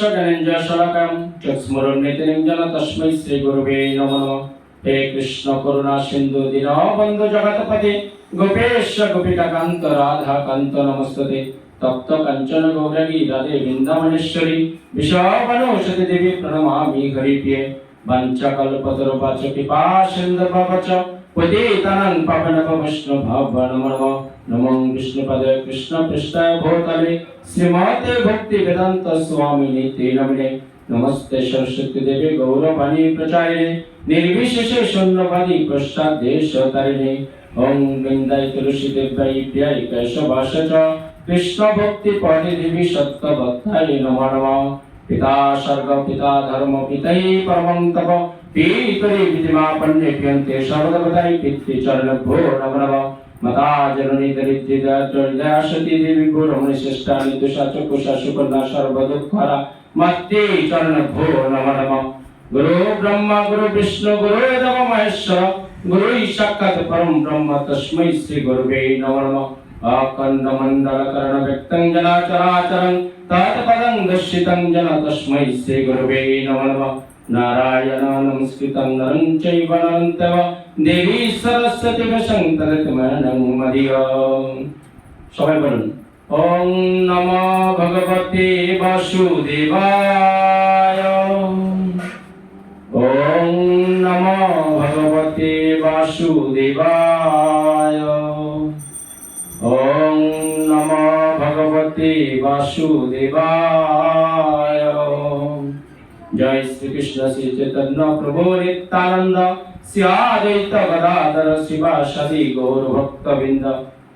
জ্ঞানেঞ্জয় শলাকাম চক্ষুস্মরণ নীতিরঞ্জন তস্मै শ্রী গুরুবে নমঃ। নমঃ হে কৃষ্ণ করুণা সিন্ধু দীনবন্ধু জগৎপতি গোপেশ গোপিকা কান্ত রাধা কান্ত নমস্তুতে। তপ্ত কাঞ্চন গৌরী রাধে বৃন্দাবনেশ্বরী। বিশ্ববনৌষধি দেবী প্রণমামি হরিপ্রিয়ে। বাঞ্চকল্পতরুপাচ কৃপা সিন্ধুপচ পতিতানং পাবনপবিষ্ণু ভব নমো নমঃ। নমো বিষ্ণুপদে কৃষ্ণ পৃষ্ঠায় ভূতলে শ্রীমতে ভক্তি বেদান্ত স্বামী নিত্য নমনে নমস্তে সরস্বতী দেবী গৌরবাণী প্রচারিণে নির্বিশেষে শূন্যবাদী প্রসাদ দেশ তারিণে ওং বৃন্দাই তুলসী দেবাই প্রিয়াই কেশবাস চ কৃষ্ণ ভক্তি পড়ে দেবী সত্য সত্যবত্তাই নমো নমঃ পিতা স্বর্গ পিতা ধর্ম পিতাই পরমং তপ পিতরি বিধিমা পণ্যে প্রিয়ন্তে সর্বদেবতাই পিতৃ চরণ ভো নম নম মাতা জননী দরিদ্রী দয়াসতী দেবী গো রমণী শ্রেষ্ঠা নির্দোষা চক্ষুষা সুকন্যা সর্ব দুঃখরা মত্তে চরণ ভো নম নম গুরু ব্রহ্মা গুরু বিষ্ণু গুরু দেব মহেশ্বর গুরু সাক্ষাৎ পরম ব্রহ্ম তস্मै শ্রী গুরুবে নমঃ নমঃ আখণ্ড মণ্ডল কর্ণ ব্যক্তং জনাচরাচরং তৎপদং দর্শিতং জন তস্मै নরং চৈব নরং তব দেবী সরস্বতী বশং তদতমনং মদিয় সবাই বলুন, ওম নমো ভগবতে বাসুদেবায়। ওম নমো ভগবতে বাসুদেবায়। ওম নমো ভগবতে বাসুদেবায়। জয় শ্রীকৃষ্ণ শ্রী চৈতন্য প্রভু নিত্যানন্দ। শ্রী আদ্বৈত গদাধর শিবাসাদি গৌর ভক্তবৃন্দ।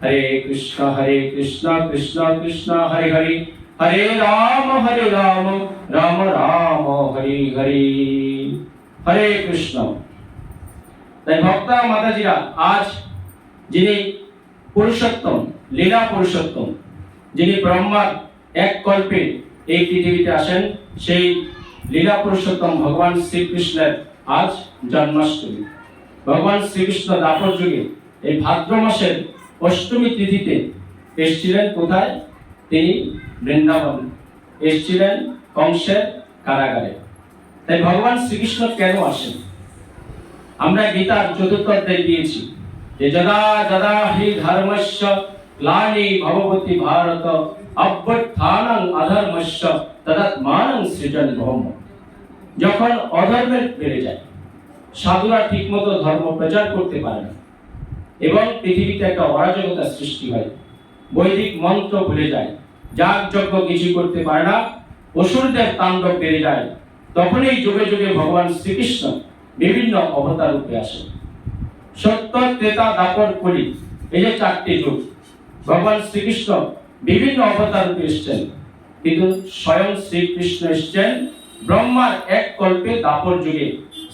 হরে কৃষ্ণ হরে কৃষ্ণ কৃষ্ণ কৃষ্ণ, হরে হরে। হরে রাম হরে রাম রাম রাম, হরে হরে। হরে কৃষ্ণ। তাই ভক্তা মাতাজিরা, আজ যিনি পুরুষোত্তম, লীলা পুরুষোত্তম, যিনি ব্রহ্মার এক কল্পে এই পৃথিবীতে আসেন, সেই লীলা পুরুষোত্তম ভগবান শ্রীকৃষ্ণের আজ জন্মাষ্টমী। ভগবান শ্রীকৃষ্ণ দাপর যুগে এই ভাদ্র মাসের অষ্টমী তিথিতে এসেছিলেন কোথায়? তিনি বৃন্দাবন। এসেছিলেন কংসের কারাগারে। তাই ভগবান শ্রীকৃষ্ণ কেন আসেন? আমরা গীতার চতুর্থ অধ্যায় দিয়েছি যে যদা যদা হি ধর্মস্য গ্লানি ভগবতী ভারত অভ্যুত্থানং অধর্মস্য তদাত্মানং সৃজন ব্রহ্ম। যখন অধর্মের বেড়ে যায়, সাধুরা ঠিকমতো ধর্ম প্রচার করতে পারে না এবং পৃথিবীতে একটা অরাজকতা সৃষ্টি হয়। বৈদিক মন্ত্র ভুলে যায় যাগ যজ্ঞ কিছু করতে পারে না, অসুরদের তাণ্ডব বেড়ে যায়, তখনই যুগে যুগে ভগবান শ্রীকৃষ্ণ বিভিন্ন অবতার রূপে আসেন। সত্য, ত্রেতা, দাপর, কলি, এই যে চারটি যুগ, ভগবান শ্রীকৃষ্ণ বিভিন্ন অবতার রূপে এসছেন। কিন্তু স্বয়ং শ্রীকৃষ্ণ এসছেন ব্রহ্মার এক কল্পে দাপর যুগে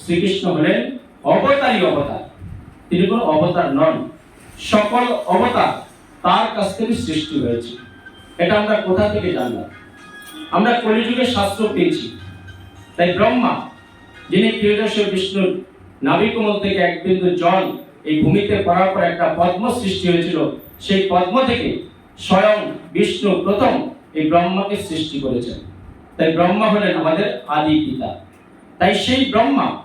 শ্রীকৃষ্ণ হলেন অবতারী অবতার। তিনি কোনো অবতার নন। সকল অবতার তার কাছ থেকে সৃষ্টি হয়েছে। এটা আমরা কোথা থেকে জানলাম? আমরা কলিযুগে শাস্ত্র পেয়েছি। তাই ব্রহ্মা, যিনি ত্রিদশ বিষ্ণুর নাভিকমল থেকে এক বিন্দু জল এই ভূমিতে পড়ার পর একটা পদ্ম সৃষ্টি হয়েছিল, সেই পদ্ম থেকে স্বয়ং বিষ্ণু প্রথম এই ব্রহ্মাকে সৃষ্টি করেছেন। তাই ব্রহ্মা হলেন আমাদের আদি পিতা। তাই সেই ব্রহ্মা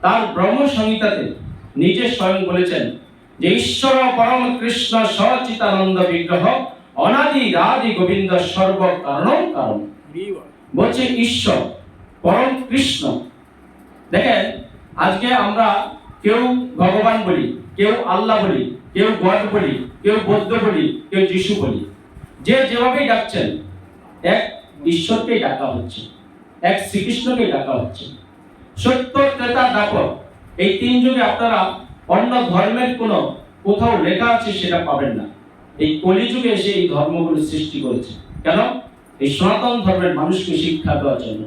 তার ব্রহ্ম সংহিতাতে নিজে স্বয়ং বলেছেন যে ঈশ্বর পরম কৃষ্ণ সচিতানন্দ বিগ্রহ অনাদি রাদি গোবিন্দ সর্ব কারণ। কারণ বলছে ঈশ্বর পরম কৃষ্ণ দেখেন, আজকে আমরা কেউ ভগবান বলি, কেউ আল্লাহ বলি, কেউ গড বলি, কেউ বৌদ্ধ বলি, কেউ যিশু বলি। যে যেভাবেই ডাকছেন, এক ঈশ্বরকেই ডাকা হচ্ছে, এক শ্রীকৃষ্ণকে ডাকা হচ্ছে। সত্য ত্রেতা দাপর এই তিন যুগে আপনারা অন্য ধর্মের কোনো কোথাও লেখা আছে সেটা পাবেন না। এই কলিযুগে এসে এই ধর্মগুলো সৃষ্টি করেছে। কেন? এই সনাতন ধর্মের মানুষকে শিক্ষা দেওয়ার জন্য।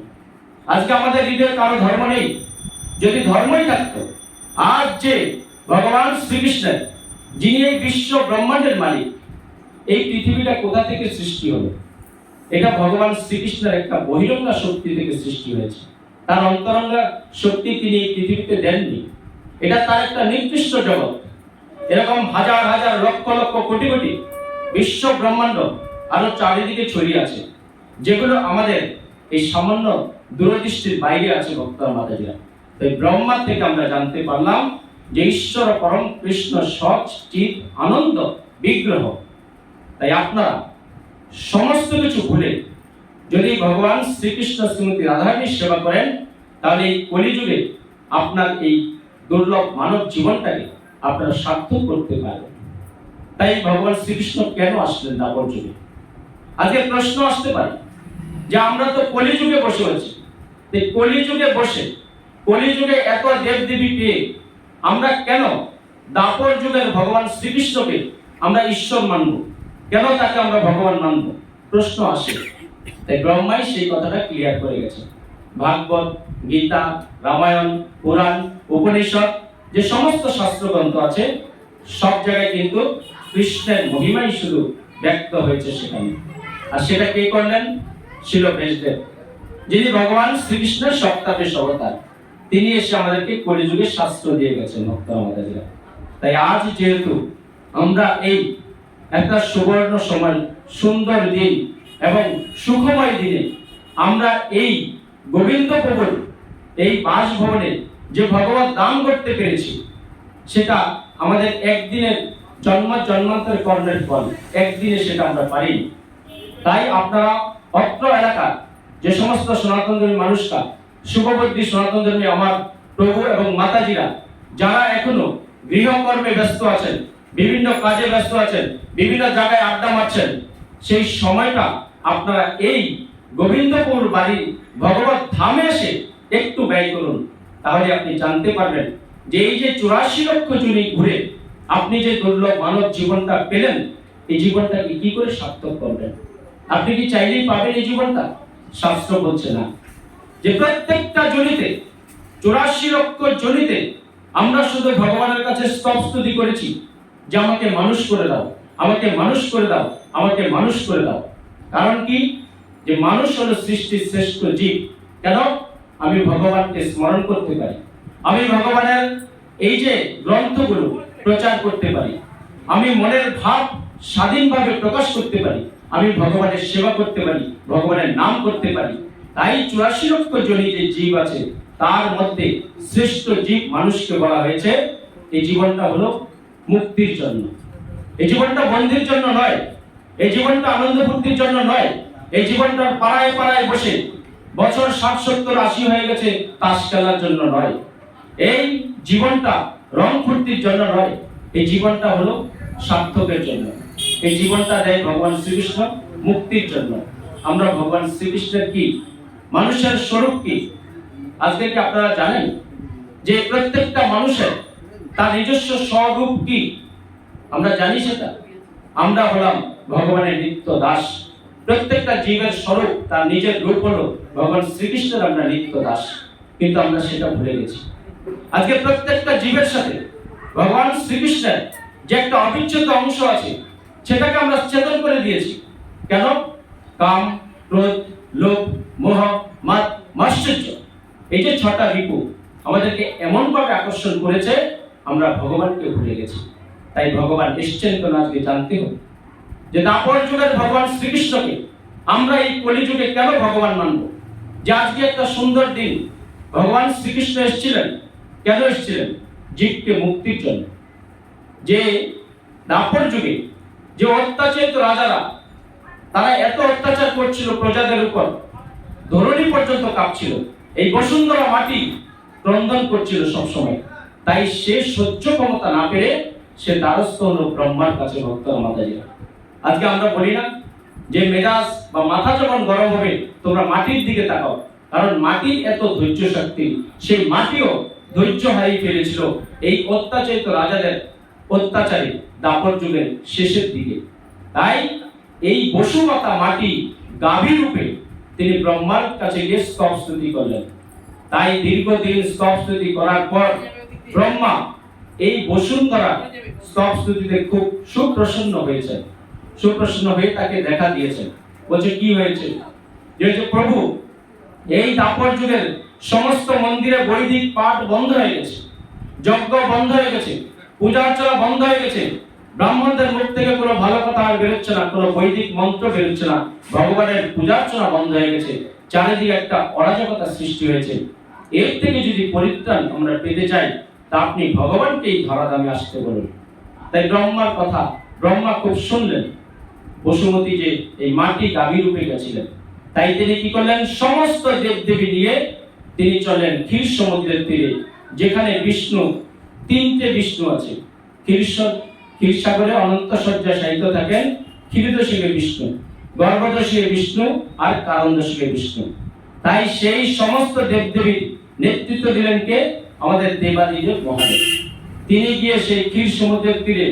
আজকে আমাদের হৃদয়ে কারও ধর্ম নেই। যদি ধর্মই থাকতো, আজ যে ভগবান শ্রীকৃষ্ণের, যিনি এই বিশ্ব ব্রহ্মাণ্ডের মালিক, এই পৃথিবীটা কোথা থেকে সৃষ্টি হলো? এটা ভগবান শ্রীকৃষ্ণের একটা বহিরঙ্গা শক্তি থেকে সৃষ্টি হয়েছে। তার অন্তরঙ্গা শক্তি তিনি পৃথিবীতে দেননি। এটা তার একটা নির্দিষ্ট জগৎ। এরকম হাজার হাজার লক্ষ লক্ষ কোটি কোটি বিশ্ব ব্রহ্মাণ্ড আরও চারিদিকে ছড়িয়ে আছে। যেগুলো আমাদের এই সামান্য দূরদৃষ্টির বাইরে আছে ভক্ত মাতাজিরা তাই ব্রহ্মা থেকে আমরা জানতে পারলাম যে ঈশ্বর পরম কৃষ্ণ সচ চিত, আনন্দ, বিগ্রহ। তাই আপনারা সমস্ত কিছু ভুলে যদি ভগবান শ্রীকৃষ্ণ শ্রীমতী রাধারানীর সেবা করেন, তাহলে এই কলিযুগে আপনার এই দুর্লভ মানব জীবনটাকে আপনারা সার্থক করতে পারবেন। তাই ভগবান শ্রীকৃষ্ণ কেন আসলেন দাপর যুগে? আজকে প্রশ্ন আসতে পারে যে আমরা তো কলিযুগে বসে আছি। কলিযুগে বসে, কলিযুগে এত দেবদেবী পেয়ে আমরা কেন দাপর যুগের ভগবান শ্রীকৃষ্ণকে আমরা ঈশ্বর মানব? কেন তাকে আমরা ভগবান মানব? প্রশ্ন আসে। তাই ব্রহ্মাই সেই কথাটা ক্লিয়ার করে গেছে। ভাগবত, গীতা, রামায়ণ, পুরাণ, উপনিষদ, যে সমস্ত শাস্ত্রগ্রন্থ আছে, সব জায়গায় কিন্তু কৃষ্ণের মহিমাই শুধু ব্যক্ত হয়েছে সেখানে। আর সেটা কে করলেন? ছিল বেশদেব যিনি ভগবান শ্রীকৃষ্ণের সপ্তাহের অবতার তিনি এসে আমাদেরকে কলিযুগে শাস্ত্র দিয়ে গেছেন ভক্ত আমাদের তাই আজ যেহেতু আমরা এই একটা সুবর্ণ সময়, সুন্দর দিন এবং সুখময় দিনে আমরা এই গোবিন্দ প্রভুর এই বাসভবনে যে ভগবত দান করতে পেরেছি, সেটা আমাদের একদিনের জন্ম, জন্মান্তর কর্মের ফল। একদিনে সেটা আমরা পারি। তাই আপনারা অত্র এলাকার যে সমস্ত সনাতন ধর্মী মানুষরা, শুভবুদ্ধি সনাতন ধর্মী আমার প্রভু এবং মাতাজিরা, যারা এখনও গৃহকর্মে ব্যস্ত আছেন বিভিন্ন কাজে ব্যস্ত আছেন, বিভিন্ন জায়গায় আড্ডা মারছেন, সেই সময়টা আপনারা এই গোবিন্দপুর বাড়ি ভগবত ধামে এসে একটু ব্যয় করুন। তাহলে আপনি জানতে পারবেন যে এই যে চুরাশি লক্ষ জুনি ঘুরে আপনি যে দুর্লভ মানব জীবনটা পেলেন, এই জীবনটাকে কি করে সার্থক করবেন? আপনি কি চাইলেই পাবেন এই জীবনটা? শাস্ত্র বলছে না। যে প্রত্যেকটা জনিতে চুরাশি লক্ষ জনিতে আমরা শুধু ভগবানের কাছে স্তব স্তুতি করেছি যে আমাকে মানুষ করে দাও, আমাকে মানুষ করে দাও, আমাকে মানুষ করে দাও। কারণ কি? যে মানুষ হলো সৃষ্টির শ্রেষ্ঠ জীব। কেন? আমি ভগবানকে স্মরণ করতে পারি। আমি ভগবানের এই যে গ্রন্থগুলো প্রচার করতে পারি। আমি মনের ভাব স্বাধীনভাবে প্রকাশ করতে পারি। আমি ভগবানের সেবা করতে পারি, ভগবানের নাম করতে পারি। তাই চুরাশি লক্ষ জনি যে জীব আছে, তার মধ্যে শ্রেষ্ঠ জীব মানুষকে বলা হয়েছে। এই জীবনটা হলো মুক্তির জন্য। এই জীবনটা বন্ধের জন্য নয়, এই জীবনটা আনন্দ ফুর্তির জন্য নয়, এই জীবনটা পাড়ায় পাড়ায় বসে বছর ষাট সত্তর আশি হয়ে গেছে, তাস খেলার জন্য নয়। এই জীবনটা রং ফুর্তির জন্য নয়, এই জীবনটা হলো সার্থকের জন্য। এই জীবনটা দেয় ভগবান শ্রীকৃষ্ণ মুক্তির জন্য। আমরা ভগবান শ্রীকৃষ্ণের কি? মানুষের স্বরূপ কি? আজকে কি আপনারা জানেন যে প্রত্যেকটা মানুষের তার নিজস্ব স্বরূপ কি? আমরা জানি সেটা। আমরা হলাম ভগবানের নিত্য দাস। প্রত্যেকটা জীবের স্বরূপ তার নিজের রূপ হলো ভগবান শ্রীকৃষ্ণের আমরা নিত্য দাস। কিন্তু আমরা সেটা ভুলে গেছি। আজকে প্রত্যেকটা জীবের সাথে ভগবান শ্রীকৃষ্ণের যে একটা অবিচ্ছেদ্য অংশ আছে, সেটাকে আমরা চেতন করে দিয়েছি। কেন? কাম, ক্রোধ, লোভ, মোহ মাত মাশ্চর্য এই যে ছটা রিপু আমাদেরকে এমনভাবে আকর্ষণ করেছে আমরা ভগবানকে ভুলে গেছি। তাই ভগবান এসছেন কেন আজকে জানতে হবে যে দাপর যুগের ভগবান শ্রীকৃষ্ণকে আমরা এই কলিযুগে কেন ভগবান মানব? যে আজকে একটা সুন্দর দিন, ভগবান শ্রীকৃষ্ণ এসেছিলেন। কেন এসেছিলেন? জীবকে মুক্তির জন্য। যে দাপর যুগে যে অত্যাচারিত রাজারা, তারা এত অত্যাচার করছিল প্রজাদের উপর, ধরণী পর্যন্ত কাঁপছিল। এই বসুন্ধরা মাটি ক্রন্দন করছিল সবসময়। তাই সে সহ্য ক্ষমতা না পেরে সে দ্বারস্থ হলো ব্রহ্মার কাছে ভক্ত আমাদের আজকে আমরা বলি না যে মেজাজ বা মাথা যখন গরম হবে, তোমরা মাটির দিকে তাকাও। কারণ মাটির এত ধৈর্য শক্তি। সেই মাটিও ধৈর্য হারিয়ে ফেলেছিল এই অত্যাচারিত রাজাদের অত্যাচারে দাপর যুগের শেষের দিকে। তাই এই বসুমাতা মাটি গাভী রূপে তিনি ব্রহ্মার কাছে গিয়ে স্তব স্তুতি করলেন। তাই দীর্ঘদিন স্তব স্তুতি করার পর ব্রহ্মা, এই বসুন্ধরা স্তব স্তুতিতে খুব সুপ্রসন্ন হয়েছেন। সুপ্রসন্ন হয়ে তাকে দেখা দিয়েছেন। বলছে, কি হয়েছে? যে প্রভু, এই দাপর যুগের সমস্ত মন্দিরে বৈদিক পাঠ বন্ধ হয়ে গেছে, যজ্ঞ বন্ধ হয়ে গেছে, পূজা অর্চনা বন্ধ হয়ে গেছে। ব্রাহ্মণদের মুখ থেকে কোনো ভালো কথা আর বেরোচ্ছে না, কোনো বৈদিক মন্ত্র বেরোচ্ছে না, ভগবানের পূজার্চনা বন্ধ হয়ে গেছে, চারিদিকে একটা অরাজকতা সৃষ্টি হয়েছে। এর থেকে যদি পরিত্রাণ আমরা পেতে চাই তা আপনি ভগবানকে এই ধরাধামে আসতে বলুন। তাই ব্রহ্মার কথা, ব্রহ্মা খুব শুনলেন। বসুমতী যে এই মাটি গাভী রূপে গেছিলেন, তাই তিনি কি করলেন? সমস্ত দেব দেবী নিয়ে তিনি চলেন ক্ষীর সমুদ্রের তীরে, যেখানে বিষ্ণু, তিনটে বিষ্ণু আছে। ক্ষীরসর ক্ষীরসাগরে অনন্ত শয্যা শায়িত থাকেন ক্ষীরদশিকে বিষ্ণু গর্ভদশীয় বিষ্ণু আর কারণদশীকে বিষ্ণু। তাই সেই সমস্ত দেবদেবীর নেতৃত্ব দিলেন কে? আমাদের দেবাদিদেব মহাদেব। তিনি গিয়ে সেই ক্ষীর সমুদ্রের তীরে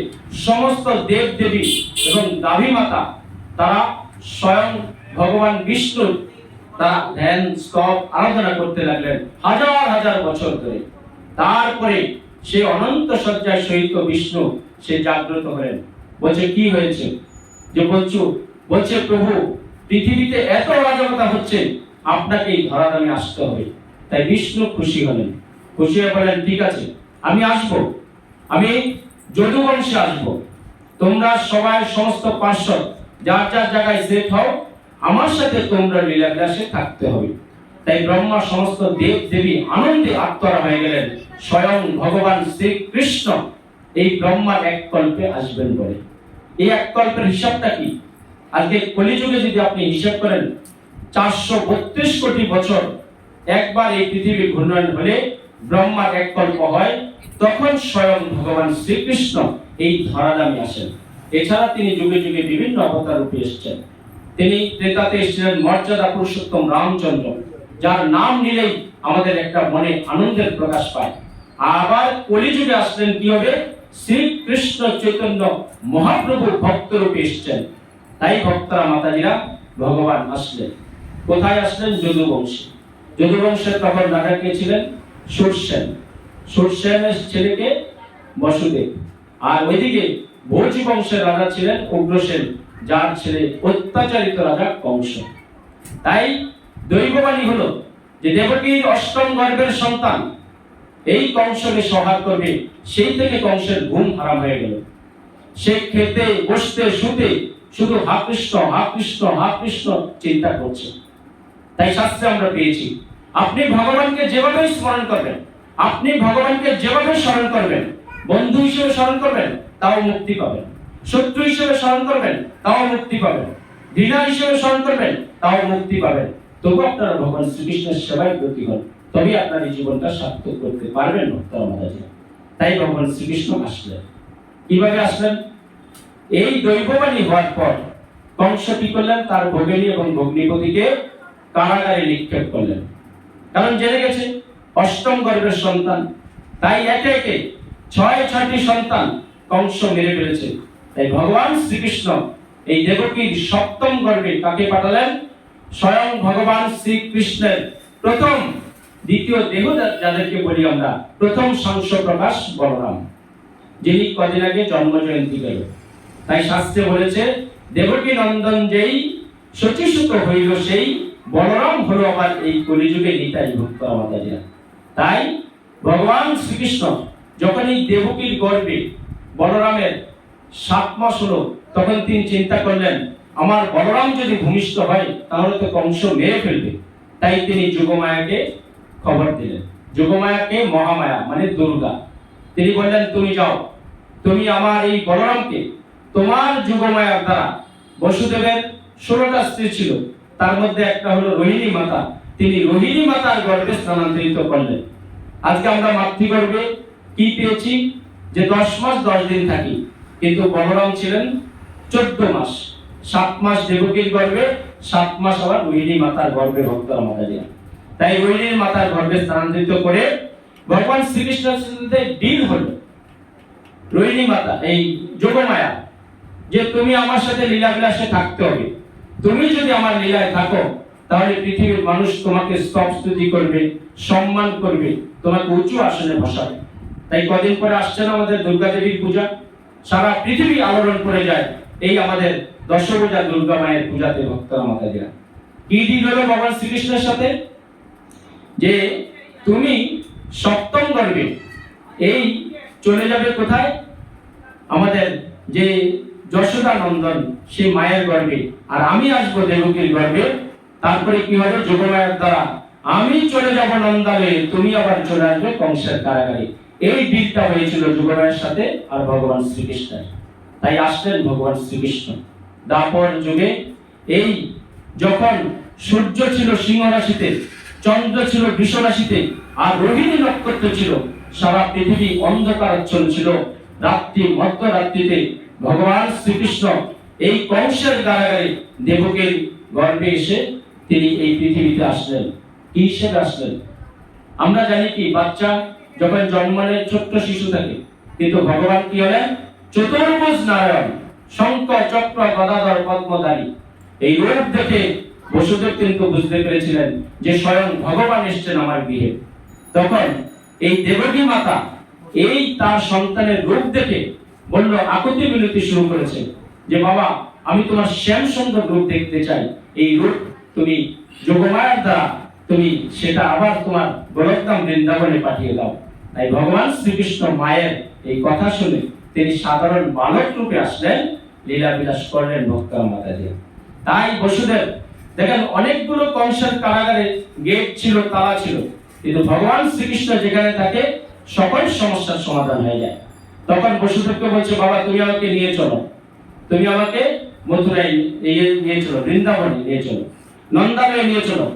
সমস্ত দেব দেবী এবং গাভী মাতা তারা স্বয়ং ভগবান বিষ্ণুর তারা ধ্যান, স্তব, আরাধনা করতে লাগলেন হাজার হাজার বছর ধরে। তারপরে সে অনন্ত শয্যায় সহিত বিষ্ণু সে জাগ্রত হলেন। বলছে, কি হয়েছে? যে বলছো, বলছে, প্রভু, পৃথিবীতে এত অরাজকতা হচ্ছে আপনাকে এই ধরাধামে আসতে হবে। তাই বিষ্ণু খুশি হলেন। হয়ে বললেন ঠিক আছে, আমি আসব। আমি যদুবংশে আসব। তোমরা সবাই সমস্ত পার্শ্বদ যার যার জায়গায় সেট হও, আমার সাথে তোমরা লীলাবিলাসে থাকতে হবে। তাই ব্রহ্মা সমস্ত দেব দেবী আনন্দে আত্মরা হয়ে গেলেন। স্বয়ং ভগবান শ্রীকৃষ্ণ এই ব্রহ্মার এক কল্পে আসবেন বলে। এই এক কল্পের হিসাবটা কি? আজকে কলিযুগে যদি আপনি হিসাব করেন, চারশো বত্রিশ কোটি বছর একবার এই পৃথিবী ঘূর্ণয়ন হলে ব্রহ্মার এক কল্প হয়, তখন স্বয়ং ভগবান শ্রীকৃষ্ণ এই ধরাধামে আসেন। এছাড়া তিনি যুগে যুগে বিভিন্ন অবতার রূপে এসেছেন। তিনি ত্রেতাতে এসেছিলেন মর্যাদা পুরুষোত্তম রামচন্দ্র, যার নাম নিলেই আমাদের একটা মনে আনন্দের প্রকাশ পায়। আবার কলিযুগে আসলেন কি হবে? শ্রীকৃষ্ণ চৈতন্য মহাপ্রভু ভক্ত রূপে এসেছেন। তাই ভক্তরা, মাতাজিরা, ভগবান আসলেন। কোথায় আসলেন? যদুবংশী। যদুবংশের তখন রাজা কে ছিলেন? সুরসেন ছেলেকে বসুদেব। আর ওইদিকে ভোজ বংশের রাজা ছিলেন উগ্রসেন যার ছেলে অত্যাচারিত রাজা কংস। তাই দৈববাণী হলো যে দেবকীর অষ্টম গর্ভের সন্তান, এই কংসকে সহায় করবে, সেই থেকে কংসের ঘুম হারাম হয়ে গেল। সে খেতে, বসতে, শুতে শুধু হা কৃষ্ণ হা কৃষ্ণ কৃষ্ণ চিন্তা করছে। তাই শাস্ত্রে আমরা পেয়েছি আপনি ভগবানকে যেভাবে স্মরণ করবেন, আপনি ভগবানকে যেভাবে স্মরণ করবেন, বন্ধু হিসেবে স্মরণ করবেন, তাও মুক্তি পাবেন। শত্রু হিসেবে স্মরণ করবেন, তাও মুক্তি পাবেন। ঘৃণা হিসেবে স্মরণ করবেন, তাও মুক্তি পাবেন। তবু আপনারা ভগবান শ্রীকৃষ্ণের সেবায় ব্রতী হন তবে আপনার এই জীবনটা সার্থক করতে পারবেন ভক্তরা মাতাজি তাই ভগবান শ্রীকৃষ্ণ আসলেন। কীভাবে আসলেন? এই দৈববাণী হওয়ার পর কংস কি করলেন? তার ভগিনী এবং ভগ্নিপতিকে কারাগারে নিক্ষেপ করলেন। কারণ জেনে গেছে, অষ্টম গর্ভের সন্তান। তাই একে একে ছয়, ছয়টি সন্তান কংস মেরে ফেলেছে। তাই ভগবান শ্রীকৃষ্ণ এই দেবকীর সপ্তম গর্ভে কাকে পাঠালেন? স্বয়ং ভগবান শ্রীকৃষ্ণের প্রথম, দ্বিতীয় দেহ যাদেরকে বলি আমরা, প্রথম সংস প্রকাশ বলরাম, যিনি কদিন আগে জন্ম জয়ন্তী গেল তাই শাস্ত্রে বলেছে, দেবকী নন্দন যেই শচীসুত হইল সেই বলরাম হলো আমার এই কলিযুগে নিতাই ভক্ত আমাদের তাই ভগবান শ্রীকৃষ্ণ যখন এই দেবকীর গর্বে বলরামের সাত মাস হলো, তখন তিনি চিন্তা করলেন, আমার বলরাম যদি ভূমিষ্ঠ হয়, তাহলে তো কংস মেরে ফেলবে। তাই তিনি যুগমায়াকে খবর দিলেন। যুগমায়াকে মহামায়া মানে দুর্গা। তিনি বললেন, তুমি যাও, তুমি আমার এই বলরামকে তোমার যুগমায়ার দ্বারা বসুদেবের ষোলোটা স্ত্রী ছিল তার মধ্যে একটা হলো রোহিণী মাতা। তিনি রোহিণী মাতার গর্ভে স্থানান্তরিত করলেন। আজকে আমরা মাতৃগর্ভে কি পেয়েছি? যে দশ মাস দশ দিন থাকি, কিন্তু বলরাম ছিলেন চোদ্দ মাস। সাত মাস দেবকীর গর্ভে, সাত মাস আবার রোহিণী মাতার গর্ভে ভক্তরা মাতা যায় তাই রোহিণীর মাতার গর্ভে স্থানান্তরিত করে ভগবান শ্রীকৃষ্ণের ডিল হলো। রোহিণী মাতা, এই যোগমায়া, যে তুমি আমার সাথে লীলাবিলাসে থাকতে হবে। তুমি যদি আমার লীলায় থাকো, তাহলে পৃথিবীর মানুষ তোমাকে স্তব স্তুতি করবে, সম্মান করবে, তোমাকে উঁচু আসনে বসাবে। তাই কদিন পরে আসছে না আমাদের দুর্গা দেবীর পূজা? সারা পৃথিবী আলোড়ন করে যায়, এই আমাদের দশভূজা দুর্গা মায়ের পূজাতে ভক্তরা মাতাজিরা কি দিন হলো ভগবান শ্রীকৃষ্ণের সাথে? যে তুমি সপ্তম গর্ভে, এই চলে যাবে কোথায়? আমাদের যে যশোদা নন্দন সে মায়ের গর্ভে। আর আমি আসব দেবকীর গর্ভে। তারপরে কি হবে? যোগমায়ের দ্বারা। আমি চলে যাব নন্দালে, তুমি আবার চলে আসবে কংসের কারাগারে। এই দিকটা হয়েছিল যোগমায়ের সাথে আর ভগবান শ্রীকৃষ্ণের। তাই আসলেন ভগবান শ্রীকৃষ্ণ। দাপর যুগে এই যখন সূর্য ছিল সিংহ রাশিতে চন্দ্র ছিল বৃষ রাশিতে আর রোহিণী নক্ষত্র ছিল, সারা পৃথিবী অন্ধকারাচ্ছন্ন ছিল। রাত্রি, মধ্যরাত্রিতে ভগবান শ্রীকৃষ্ণ এই কংসের কারাগারে দেবকের গর্ভে এসে তিনি এই পৃথিবীতে আসলেন, কি হিসেবে আসলেন? আমরা জানি কি, বাচ্চা যখন জন্ম নেয়, ছোট্ট শিশু থাকে, কিন্তু ভগবান কি হলেন? চতুর্ভুজ নারায়ণ শঙ্খ চক্র, গদাধর, পদ্মধারী। এই রূপ দেখে বসুদেব কিন্তু বুঝতে পেরেছিলেন যে স্বয়ং ভগবান এসছেন আমার গৃহে। তখন এই দেবকী মাতা এই তার সন্তানের রূপ দেখে বলল, আকুতি বিনতি শুরু করেছে। যে বাবা, আমি তোমার শ্যাম সুন্দর রূপ দেখতে চাই। এই রূপ তুমি যোগমায়ার দ্বারা তুমি সেটা আবার তোমার গোলকধাম বৃন্দাবনে পাঠিয়ে দাও। তাই ভগবান শ্রীকৃষ্ণ মায়ের এই কথা শুনে তিনি সাধারণ বালক রূপে আসলেন লীলা বিলাস করলেন ভক্তা মাতাজি তাই বসুদেব, দেখেন অনেকগুলো কংসের কারাগারে গেট ছিল, তালা ছিল। কিন্তু ভগবান শ্রীকৃষ্ণ যেখানে থাকে, সকল সমস্যার সমাধান হয়ে যায়। তখন বসুদেবকে বলছে, বাবা, তুমি আমাকে নিয়ে চলো। তুমি আমাকে মথুরায় নিয়ে চলো, বৃন্দাবনে নিয়ে চলো, নন্দালয়ে নিয়ে চলো।